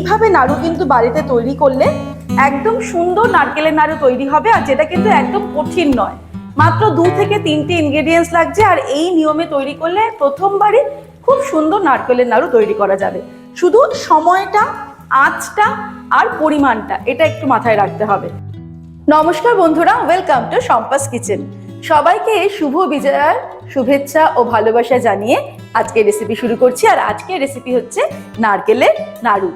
এইভাবে নাড়ু কিন্তু বাড়িতে তৈরি করলে একদম সুন্দর নারকেলের নাড়ু তৈরি হবে আর যেটা কিন্তু একদম কঠিন নয়। মাত্র দু থেকে তিনটে ইনগ্রেডিয়েন্টস লাগছে আর এই নিয়মে তৈরি করলে প্রথমবারই খুব সুন্দর নারকেলের নাড়ু তৈরি করা যাবে। শুধু সময়টা, আঁচটা আর পরিমাণটা এটা একটু মাথায় রাখতে হবে। নমস্কার বন্ধুরা ওয়েলকাম টু সম্পাস কিচেন সবাইকে শুভ বিজয়ার শুভেচ্ছা ও ভালোবাসা জানিয়ে আজকে রেসিপি শুরু করছি আর আজকের রেসিপি হচ্ছে নারকেলের নাড়ু।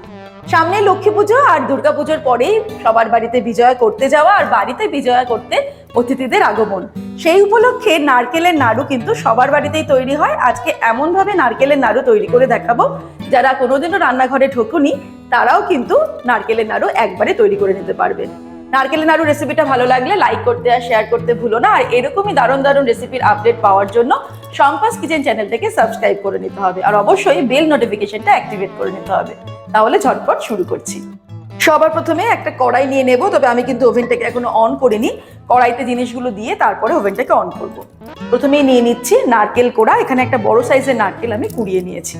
সামনে লক্ষ্মী পুজো আর দুর্গা পুজোর পরেই সবার বাড়িতে বিজয়া করতে যাওয়া আর বাড়িতে বিজয়া করতে অতিথিদের আগমন। সেই উপলক্ষে নারকেলের নাড়ু কিন্তু সবার বাড়িতেই তৈরি হয়। আজকে এমনভাবে নারকেলের নাড়ু তৈরি করে দেখাবো। যারা কোনোদিনও রান্নাঘরে ঢোকুনি, তারাও কিন্তু নারকেলের নাড়ু একবারে তৈরি করে নিতে পারবেন। নারকেলের নাড়ু রেসিপিটা ভালো লাগলে লাইক করতে আর শেয়ার করতে ভুলো না। আর এরকমই দারুণ দারুণ রেসিপির আপডেট পাওয়ার জন্য সম্পাস কিচেন চ্যানেলটাকে সাবস্ক্রাইব করে নিতে হবে। আর অবশ্যই বেল নোটিফিকেশনটা অ্যাক্টিভেট করে নিতে হবে। তাহলে ঝটপট শুরু করছি। সবার প্রথমে একটা কড়াই নিয়ে নেব, তবে আমি কিন্তু ওভেনটাকে এখনও অন করিনি। কড়াইতে জিনিসগুলো দিয়ে তারপরে ওভেনটাকে অন করব। প্রথমেই নিয়ে নিচ্ছি নারকেল কোড়া। এখানে একটা বড় সাইজের নারকেল আমি কুড়িয়ে নিয়েছি।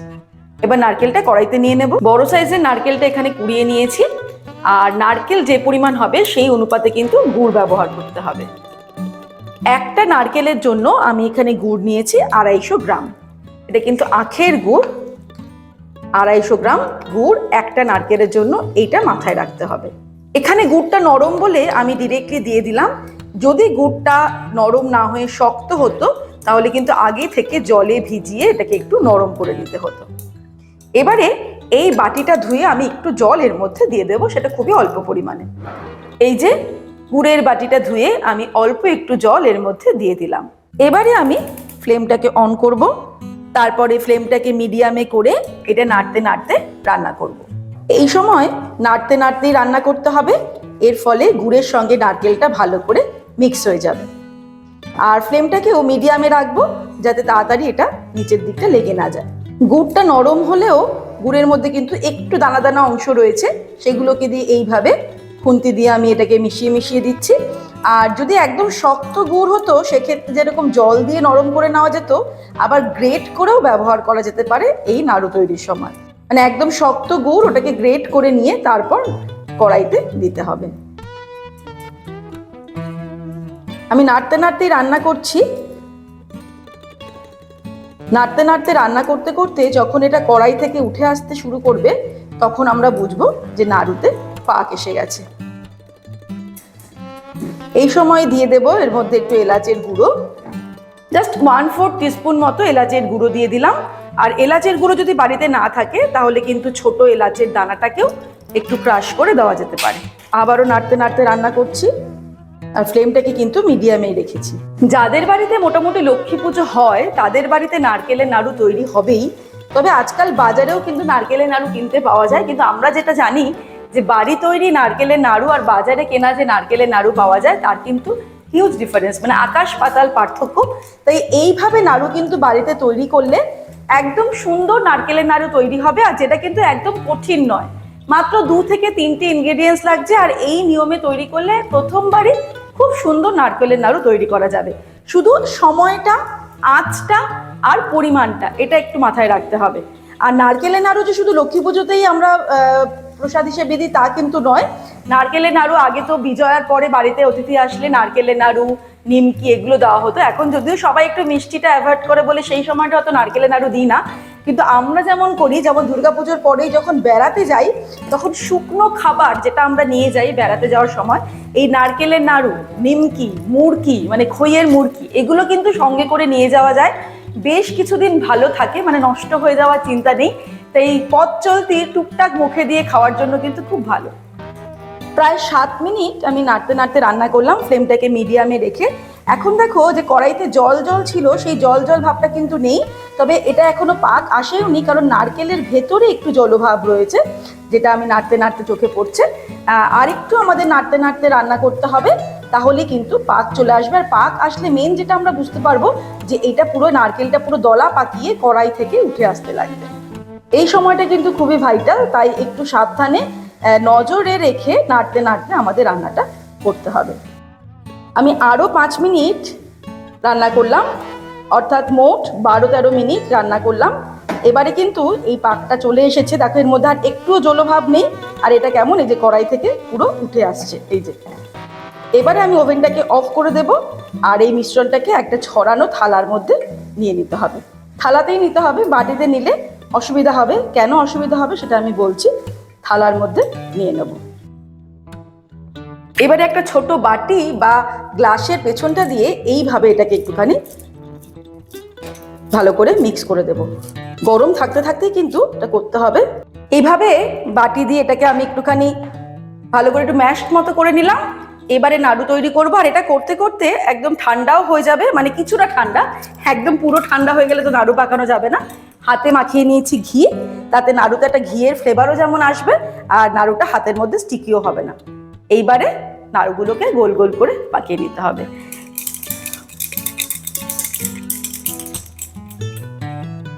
এবার নারকেলটা কড়াইতে নিয়ে নেব। বড় সাইজের নারকেলটা এখানে কুড়িয়ে নিয়েছি। আর নারকেল যে পরিমাণ হবে, সেই অনুপাতে কিন্তু গুড় ব্যবহার করতে হবে। একটা নারকেলের জন্য আমি এখানে গুড় নিয়েছি আড়াইশো গ্রাম। এটা কিন্তু আখের গুড়। আড়াইশো গ্রাম গুড় একটা নারকেলের জন্য এইটা মাথায় রাখতে হবে। এখানে গুড়টা নরম বলে আমি ডিরেক্টলি দিয়ে দিলাম। যদি গুড়টা নরম না হয়ে শক্ত হতো, তাহলে কিন্তু আগে থেকে জলে ভিজিয়ে এটাকে একটু নরম করে নিতে হতো। এবারে এই বাটিটা ধুয়ে আমি একটু জল এর মধ্যে দিয়ে দেবো, সেটা খুবই অল্প পরিমাণে। এই যে গুড়ের বাটিটা ধুয়ে আমি অল্প একটু জল এর মধ্যে দিয়ে দিলাম। এবারে আমি ফ্লেমটাকে অন করব। তারপরে ফ্লেমটাকে মিডিয়ামে করে এটা নাড়তে নাড়তে রান্না করব। এই সময় নাড়তে নাড়তেই রান্না করতে হবে, এর ফলে গুড়ের সঙ্গে নারকেলটা ভালো করে মিক্স হয়ে যাবে। আর ফ্লেমটাকেও মিডিয়ামে রাখব যাতে তাড়াতাড়ি এটা নিচের দিকটা লেগে না যায়। গুড়টা নরম হলেও গুড়ের মধ্যে কিন্তু একটু দানা দানা অংশ রয়েছে, সেগুলোকে দিয়ে এইভাবে খুন্তি দিয়ে আমি এটাকে মিশিয়ে মিশিয়ে দিচ্ছি। আর যদি একদম শক্ত গুড় হতো, সেক্ষেত্রে যেরকম জল দিয়ে নরম করে নেওয়া যেত, আবার গ্রেট করেও ব্যবহার করা যেতে পারে এই নাড়ু তৈরির সময়। মানে একদম শক্ত গুড় ওটাকে গ্রেট করে নিয়ে তারপর কড়াইতে দিতে হবে। আমি নাড়তে নাড়তেই রান্না করছি। নাড়তে নাড়তে রান্না করতে করতে যখন এটা কড়াই থেকে উঠে আসতে শুরু করবে, তখন আমরা বুঝব যে নাড়ুতে পাক এসে গেছে। এই সময় দিয়ে দেব, এর মধ্যে একটু এলাচের গুঁড়ো। জাস্ট ওয়ান ফোর টিস্পুন মতো এলাচের গুঁড়ো দিয়ে দিলাম। আর এলাচের গুঁড়ো যদি বাড়িতে না থাকে, তাহলে কিন্তু ছোট এলাচের দানাটাকেও একটু ক্রাশ করে দেওয়া যেতে পারে। আবারও নাড়তে নাড়তে রান্না করছি। আর ফ্লেমটাকে কিন্তু মিডিয়ামেই রেখেছি। যাদের বাড়িতে মোটামুটি লক্ষ্মী পুজো হয়, তাদের বাড়িতে নারকেলের নাড়ু তৈরি হবেই। তবে আজকাল বাজারেও কিন্তু নারকেলের নাড়ু কিনতে পাওয়া যায়। কিন্তু আমরা যেটা জানি যে বাড়ি তৈরি নারকেলের নাড়ু আর বাজারে কেনা যে নারকেলের নাড়ু পাওয়া যায়, তার কিন্তু হিউজ ডিফারেন্স মানে আকাশ পাতাল পার্থক্য। তাই এইভাবে নাড়ু কিন্তু বাড়িতে তৈরি করলে একদম সুন্দর নারকেলের নাড়ু তৈরি হবে আর যেটা কিন্তু একদম কঠিন নয়। মাত্র দু থেকে তিনটে ইনগ্রেডিয়েন্টস লাগছে আর এই নিয়মে তৈরি করলে প্রথমবারই খুব সুন্দর নারকেলের নাড়ু তৈরি করা যাবে। শুধু সময়টা, আঁচটা আর পরিমাণটা, এটা একটু মাথায় রাখতে হবে। আর নারকেলের নাড়ু যে শুধু লক্ষ্মী পুজোতেই আমরা প্রসাদ হিসেবে দিই, তা কিন্তু নয়। নারকেলের নাড়ু, আগে তো বিজয়ার পরে বাড়িতে অতিথি আসলে নারকেলের নাড়ু, নিমকি এগুলো দেওয়া হতো। এখন যদিও সবাই একটু মিষ্টিটা অ্যাভয়েড করে বলে সেই সময়টা হয়তো নারকেলের নাড়ু দিই না। কিন্তু আমরা যেমন করি, যেমন দুর্গাপুজোর পরেই যখন বেড়াতে যাই, তখন শুকনো খাবার যেটা আমরা নিয়ে যাই বেড়াতে যাওয়ার সময়, এই নারকেলের নাড়ু, নিমকি মুড়কি মানে খইয়ের মুড়কি এগুলো কিন্তু সঙ্গে করে নিয়ে যাওয়া যায়। বেশ কিছুদিন ভালো থাকে মানে নষ্ট হয়ে যাওয়ার চিন্তা নেই। তাই পথ চলতি টুকটাক মুখে দিয়ে খাওয়ার জন্য কিন্তু খুব ভালো। প্রায় সাত মিনিট আমি নাড়তে নাড়তে রান্না করলাম, ফ্লেমটাকে মিডিয়ামে রেখে। এখন দেখো যে কড়াইতে জল জল ছিল, সেই জল জল ভাবটা কিন্তু নেই। তবে এটা এখনও পাক আসেওনি, কারণ নারকেলের ভেতরে একটু জলভাব রয়েছে, যেটা আমি নাড়তে নাড়তে চোখে পড়ছে। আর একটু আমাদের নাড়তে নাড়তে রান্না করতে হবে, তাহলে কিন্তু পাক চলে আসবে। আর পাক আসলে মেন যেটা আমরা বুঝতে পারব, যে এটা পুরো নারকেলটা পুরো দলা পাকিয়ে কড়াই থেকে উঠে আসতে লাগবে। এই সময়টা কিন্তু খুবই ভাইটাল তাই একটু সাবধানে নজরে রেখে নাড়তে নাড়তে আমাদের রান্নাটা করতে হবে। আমি আরও পাঁচ মিনিট রান্না করলাম, অর্থাৎ মোট বারো তেরো মিনিট রান্না করলাম। এবারে কিন্তু এই পাকটা চলে এসেছে। দেখো, এর মধ্যে আর একটুও জলভাব নেই, আর এটা কেমন? এই যে কড়াই থেকে পুরো উঠে আসছে, এই যে। এবারে আমি ওভেনটাকে অফ করে দেব, আর এই মিশ্রণটাকে একটা ছড়ানো থালার মধ্যে নিয়ে নিতে হবে। থালাতেই নিতে হবে, বাটিতে নিলে অসুবিধা হবে? কেন অসুবিধা হবে সেটা আমি বলছি। থালার মধ্যে নিয়ে নেব। এবারে একটা ছোট বাটি বা গ্লাসের পেছনটা দিয়ে এইভাবে এটাকে একটুখানি ভালো করে মিক্স করে দেব। গরম থাকতে থাকতেই কিন্তু এটা করতে হবে। এইভাবে বাটি দিয়ে এটাকে আমি একটুখানি ভালো করে একটু ম্যাশ মতো করে নিলাম। এবারে নাড়ু তৈরি করব আর এটা করতে করতে একদম ঠান্ডাও হয়ে যাবে। মানে কিছুটা ঠান্ডা, একদম পুরো ঠান্ডা হয়ে গেলে তো নাড়ু পাকানো যাবে না। হাতে মাখিয়ে নিয়েছি ঘি, তাতে নাড়ুতে একটা ঘিয়ের ফ্লেভারও যেমন আসবে, আর নাড়ুটা হাতের মধ্যে স্টিকিও হবে না। এইবারে নাড়ুগুলোকে গোল গোল করে পাকিয়ে নিতে হবে।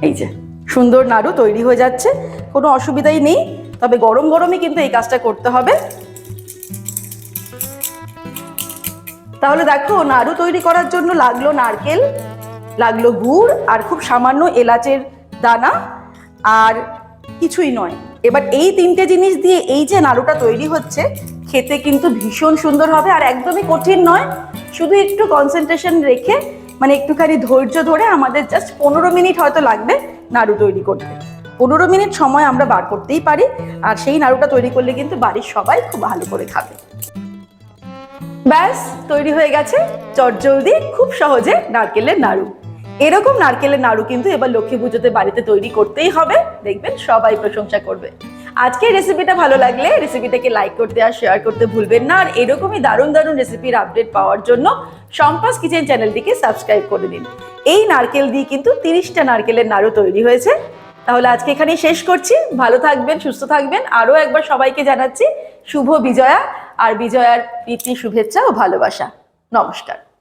এই যে, সুন্দর নাড়ু তৈরি হয়ে যাচ্ছে, কোনো অসুবিধাই নেই, তবে গরম গরমই কিন্তু এই কাজটা করতে হবে। তাহলে দেখো, নাড়ু তৈরি করার জন্য লাগল নারকেল, লাগল গুড়, আর খুব সামান্য এলাচের দানা আর কিছুই নয়। এবার এই তিনটে জিনিস দিয়ে এই যে নাড়ুটা তৈরি হচ্ছে, খেতে কিন্তু ভীষণ সুন্দর হবে আর একদমই কঠিন নয়। শুধু একটু কনসেন্ট্রেশন রেখে মানে একটুখানি ধৈর্য ধরে আমাদের জাস্ট পনেরো মিনিট হয়তো লাগবে নাড়ু তৈরি করতে। পনেরো মিনিট সময় আমরা বার করতেই পারি আর সেই নাড়ুটা তৈরি করলে কিন্তু বাড়ির সবাই খুব ভালো করে খাবে। ব্যাস, তৈরি হয়ে গেছে চটজলদি, খুব সহজে নারকেলের নাড়ু। এরকম নারকেলের নাড়ু কিন্তু এবার লক্ষ্মী পুজোতে বাড়িতে তৈরি করতেই হবে। দেখবেন সবাই প্রশংসা করবে। আজকের রেসিপিটা ভালো লাগলে রেসিপিটাকে লাইক করতে আর শেয়ার করতে ভুলবেন না। আর এরকমই দারুণ দারুণ রেসিপির আপডেট পাওয়ার জন্য সম্পাস কিচেন চ্যানেলটিকে সাবস্ক্রাইব করে দিন। এই নারকেল দিয়ে কিন্তু তিরিশটা নারকেলের নাড়ু তৈরি হয়েছে। তাহলে আজকে এখানেই শেষ করছি। ভালো থাকবেন, সুস্থ থাকবেন। আরও একবার সবাইকে জানাচ্ছি শুভ বিজয়া। আর বিজয়ার প্রীতি, শুভেচ্ছা ও ভালোবাসা। নমস্কার।